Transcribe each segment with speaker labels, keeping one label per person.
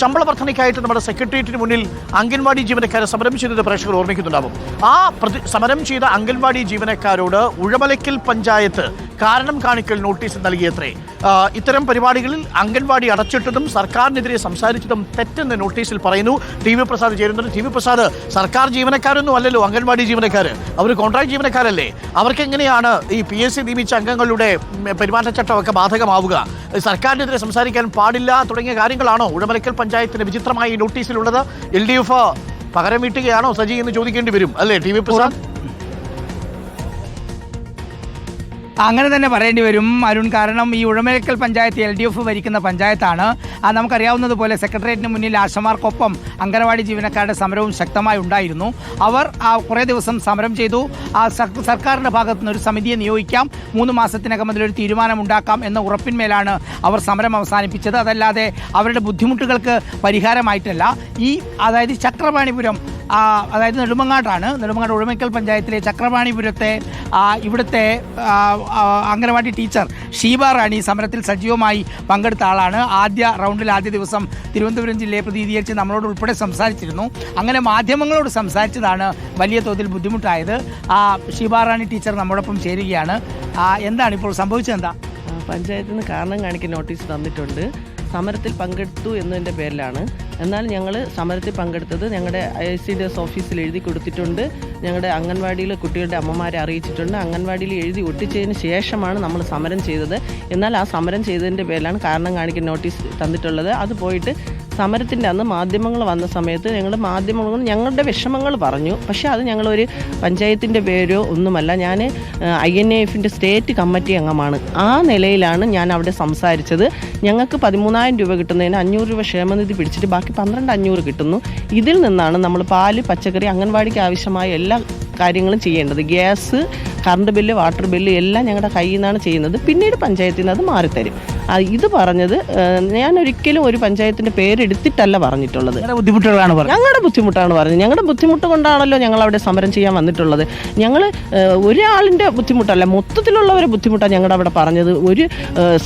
Speaker 1: ശമ്പള വർധനയ്ക്കായിട്ട് നമ്മുടെ സെക്രട്ടേറിയറ്റിന് മുന്നിൽ അംഗൻവാടി ജീവനക്കാരെ സമരം ചെയ്തത് പ്രേക്ഷകർ ഓർമ്മിക്കുന്നുണ്ടാവും. ആ പ്രതി സമരം ചെയ്ത അംഗൻവാടി ജീവനക്കാരോട് ഉഴമലയ്ക്കൽ പഞ്ചായത്ത് കാരണം കാണിക്കൽ നോട്ടീസ് നൽകിയത്രേ. ഇത്തരം പരിപാടികളിൽ അംഗൻവാടി അടച്ചിട്ടതും സർക്കാരിനെതിരെ സംസാരിച്ചതും തെറ്റെന്ന് നോട്ടീസിൽ പറയുന്നു. ടി വി പ്രസാദ് ചേരുന്നുണ്ട്. ടി വി പ്രസാദ് സർക്കാർ ജീവനക്കാരൊന്നും അല്ലല്ലോ അംഗൻവാടി ജീവനക്കാർ അവർ കോൺട്രാക്ട് ജീവനക്കാരല്ലേ? അവർക്ക് എങ്ങനെയാണ് ഈ പി എസ് സി നിയമിച്ച അംഗങ്ങളുടെ പെരുമാറ്റച്ചട്ടമൊക്കെ ബാധകമാവുക? സർക്കാരിനെതിരെ സംസാരിക്കാൻ പാടില്ല തുടങ്ങിയ കാര്യങ്ങളാണോ ഉടമലക്കൽ പഞ്ചായത്തിന്റെ വിചിത്രമായി നോട്ടീസിലുള്ളത് എൽ ഡി എഫ് പകരം വീട്ടുകയാണോ സജി എന്ന് ചോദിക്കേണ്ടി വരും. അല്ലേ ടി വി പ്രസാദ്?
Speaker 2: അങ്ങനെ തന്നെ പറയേണ്ടി വരും. അരുൺ കാരണം ഈ Uzhamekkal panchayat L D F ഭരിക്കുന്ന പഞ്ചായത്താണ്. അത് നമുക്കറിയാവുന്നതുപോലെ സെക്രട്ടേറിയറ്റിന് മുന്നിൽ ആശമാർക്കൊപ്പം അംഗനവാടി ജീവനക്കാരുടെ സമരവും ശക്തമായി ഉണ്ടായിരുന്നു. അവർ ആ, കുറേ ദിവസം സമരം ചെയ്തു. ആ, സർക്കാരിന്റെ ഭാഗത്തു നിന്ന് ഒരു സമിതിയെ നിയോഗിക്കാം. മൂന്ന് മാസത്തിനകം അതിലൊരു തീരുമാനം ഉണ്ടാക്കാം എന്ന ഉറപ്പിന്മേലാണ് അവർ സമരം അവസാനിപ്പിച്ചത്. അതല്ലാതെ അവരുടെ ബുദ്ധിമുട്ടുകൾക്ക് പരിഹാരമായിട്ടല്ല. ഈ അതായത് ചക്രപാണിപുരം അതായത് നെടുമങ്ങാട്ടാണ്. നെടുമങ്ങാട് ഉഴമയ്ക്കൽ പഞ്ചായത്തിലെ ചക്രപാണിപുരത്തെ ഇവിടുത്തെ അംഗനവാടി ടീച്ചർ ഷീബ റാണി സമരത്തിൽ സജീവമായി പങ്കെടുത്ത ആളാണ്. ആദ്യ റൗണ്ടിൽ ആദ്യ ദിവസം തിരുവനന്തപുരം ജില്ലയെ പ്രതിനിധീകരിച്ച് നമ്മളോട് ഉൾപ്പെടെ സംസാരിച്ചിരുന്നു. അങ്ങനെ മാധ്യമങ്ങളോട് സംസാരിച്ചതാണ് വലിയ തോതിൽ ബുദ്ധിമുട്ടായത്. ആ ഷീബ റാണി ടീച്ചർ നമ്മോടൊപ്പം ചേരുകയാണ്. എന്താണ് ഇപ്പോൾ സംഭവിച്ചത് എന്താ?
Speaker 3: പഞ്ചായത്തിന് കാരണം കാണിക്കാൻ നോട്ടീസ് തന്നിട്ടുണ്ട്. സമരത്തിൽ പങ്കെടുത്തു എന്നതിന്റെ പേരിലാണ്. എന്നാൽ ഞങ്ങൾ സമരത്തിൽ പങ്കെടുത്തത് ഞങ്ങളുടെ ഐ സി ഡി എസ് ഓഫീസിൽ എഴുതി കൊടുത്തിട്ടുണ്ട്. ഞങ്ങളുടെ അംഗൻവാടിയിൽ കുട്ടികളുടെ അമ്മമാരെ അറിയിച്ചിട്ടുണ്ട്. അംഗൻവാടിയിൽ എഴുതി ഒട്ടിച്ചതിന് ശേഷമാണ് നമ്മൾ സമരം ചെയ്തത്. എന്നാൽ ആ സമരം ചെയ്തതിന്റെ പേരിലാണ് കാരണം കാണിക്കാൻ നോട്ടീസ് തന്നിട്ടുള്ളത്. അത് പോയിട്ട് സമരത്തിന്റെ അന്ന് മാധ്യമങ്ങൾ വന്ന സമയത്ത് ഞങ്ങൾ മാധ്യമങ്ങൾ ഞങ്ങളുടെ വിഷമങ്ങൾ പറഞ്ഞു. പക്ഷേ അത് ഞങ്ങളൊരു പഞ്ചായത്തിന്റെ പേരോ ഒന്നുമല്ല. ഞാൻ ഐ എൻ എഫിന്റെ സ്റ്റേറ്റ് കമ്മിറ്റി അംഗമാണ്. ആ നിലയിലാണ് ഞാൻ അവിടെ സംസാരിച്ചത്. ഞങ്ങൾക്ക് പതിമൂന്നായിരം രൂപ കിട്ടുന്നതിന് അഞ്ഞൂറ് രൂപ ക്ഷേമനിധി പിടിച്ചിട്ട് ബാക്കി പന്ത്രണ്ട് അഞ്ഞൂറ് കിട്ടുന്നു. ഇതിൽ നിന്നാണ് നമ്മൾ പാൽ പച്ചക്കറി അംഗൻവാടിക്ക് ആവശ്യമായ എല്ലാ കാര്യങ്ങളും ചെയ്യേണ്ടത്. Gas current bill water bill എല്ലാം ഞങ്ങളുടെ കയ്യിൽ നിന്നാണ് ചെയ്യുന്നത്. പിന്നീട് പഞ്ചായത്തിൽ നിന്ന് അത് മാറിത്തരും. ഇത് പറഞ്ഞത് ഞാൻ ഒരിക്കലും ഒരു പഞ്ചായത്തിന്റെ പേരെടുത്തിട്ടല്ല പറഞ്ഞിട്ടുള്ളത്.
Speaker 2: ബുദ്ധിമുട്ടുകളാണ് പറഞ്ഞത്.
Speaker 3: ഞങ്ങളുടെ ബുദ്ധിമുട്ടാണ് പറഞ്ഞത്. ഞങ്ങളുടെ ബുദ്ധിമുട്ട് കൊണ്ടാണല്ലോ ഞങ്ങൾ അവിടെ സമരം ചെയ്യാൻ വന്നിട്ടുള്ളത്. ഞങ്ങൾ ഒരാളിന്റെ ബുദ്ധിമുട്ടല്ല മൊത്തത്തിലുള്ളവരെ ബുദ്ധിമുട്ടാണ് ഞങ്ങളുടെ അവിടെ പറഞ്ഞത്. ഒരു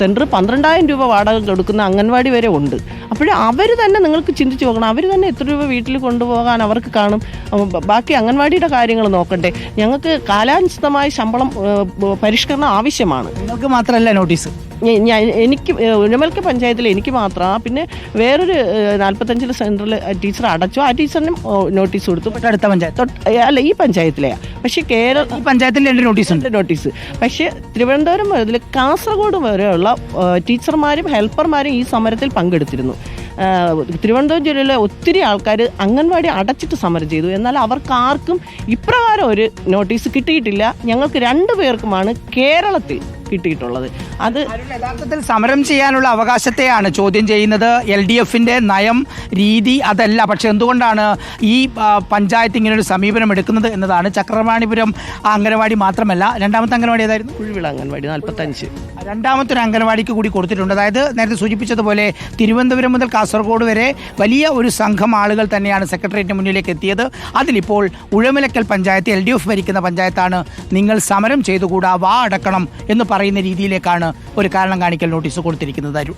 Speaker 3: സെന്റർ പന്ത്രണ്ടായിരം രൂപ വാടക കൊടുക്കുന്ന അംഗൻവാടി വരെ ഉണ്ട്. അപ്പോൾ അവർ തന്നെ നിങ്ങൾക്ക് ചിന്തിച്ച് നോക്കണം. അവർ തന്നെ എത്ര രൂപ വീട്ടിൽ കൊണ്ടുപോകാൻ അവർക്ക് കാണും. ബാക്കി അംഗൻവാടിയുടെ കാര്യങ്ങൾ നോക്കട്ടെ ഞങ്ങൾക്ക് കാലാനുസൃതമായ ശമ്പളം പരിഷ്കരണം ആവശ്യമാണ്.
Speaker 2: നിങ്ങൾക്ക് മാത്രമല്ല നോട്ടീസ്.
Speaker 3: ഞാൻ എനിക്ക് ഉഴമൽക്ക പഞ്ചായത്തിൽ എനിക്ക് മാത്രമാണ് പിന്നെ വേറൊരു നാൽപ്പത്തഞ്ചിൽ സെന്ററിൽ ടീച്ചർ അടച്ചു. ആ ടീച്ചറിനും നോട്ടീസ് കൊടുത്തു. പക്ഷേ
Speaker 2: അടുത്ത പഞ്ചായത്ത്
Speaker 3: അല്ല ഈ പഞ്ചായത്തിലെയാ പക്ഷേ കേരള
Speaker 2: ഈ പഞ്ചായത്തിൽ രണ്ട് നോട്ടീസ് ഉണ്ട്.
Speaker 3: നോട്ടീസ്. പക്ഷേ തിരുവനന്തപുരം മുതൽ കാസർഗോഡ് വരെയുള്ള ടീച്ചർമാരും ഹെൽപ്പർമാരും ഈ സമരത്തിൽ പങ്കെടുത്തിരുന്നു. തിരുവനന്തപുരം ജില്ലയിലെ ഒത്തിരി ആൾക്കാർ അംഗൻവാടി അടച്ചിട്ട് സമരം ചെയ്തു. എന്നാൽ അവർക്ക് ആർക്കും ഇപ്രകാരം ഒരു നോട്ടീസ് കിട്ടിയിട്ടില്ല. ഞങ്ങൾക്ക് രണ്ടു പേർക്കുമാണ് കേരളത്തിൽ കിട്ടിയിട്ടുള്ളത്. അത്
Speaker 2: യഥാർത്ഥത്തിൽ സമരം ചെയ്യാനുള്ള അവകാശത്തെയാണ് ചോദ്യം ചെയ്യുന്നത്. എൽ ഡി എഫിന്റെ നയം രീതി അതല്ല. പക്ഷേ എന്തുകൊണ്ടാണ് ഈ പഞ്ചായത്ത് ഇങ്ങനെ ഒരു സമീപനം എടുക്കുന്നത് എന്നതാണ് ചക്രവാണിപുരം അംഗനവാടി മാത്രമല്ല. രണ്ടാമത്തെ അംഗനവാടി ഏതായിരുന്നു?
Speaker 3: കുഴിവിള അംഗൻവാടി നാൽപ്പത്തഞ്ച്
Speaker 2: രണ്ടാമത്തെ ഒരു അംഗനവാടിക്ക് കൂടി കൊടുത്തിട്ടുണ്ട്. അതായത് നേരത്തെ സൂചിപ്പിച്ചതുപോലെ തിരുവനന്തപുരം മുതൽ കാസർഗോഡ് വരെ വലിയ ഒരു സംഘം ആളുകൾ തന്നെയാണ് സെക്രട്ടേറിയറ്റിന് മുന്നിലേക്ക് എത്തിയത്. അതിലിപ്പോൾ Uzhamalakkal panchayat L D F ഭരിക്കുന്ന പഞ്ചായത്താണ് നിങ്ങൾ സമരം ചെയ്തുകൂടാ വാ അടക്കണം എന്ന് പറയുന്ന രീതിയിലേക്കാണ് ഒരു കാരണം കാണിക്കൽ നോട്ടീസ് കൊടുത്തിരിക്കുന്നത് അരുൺ.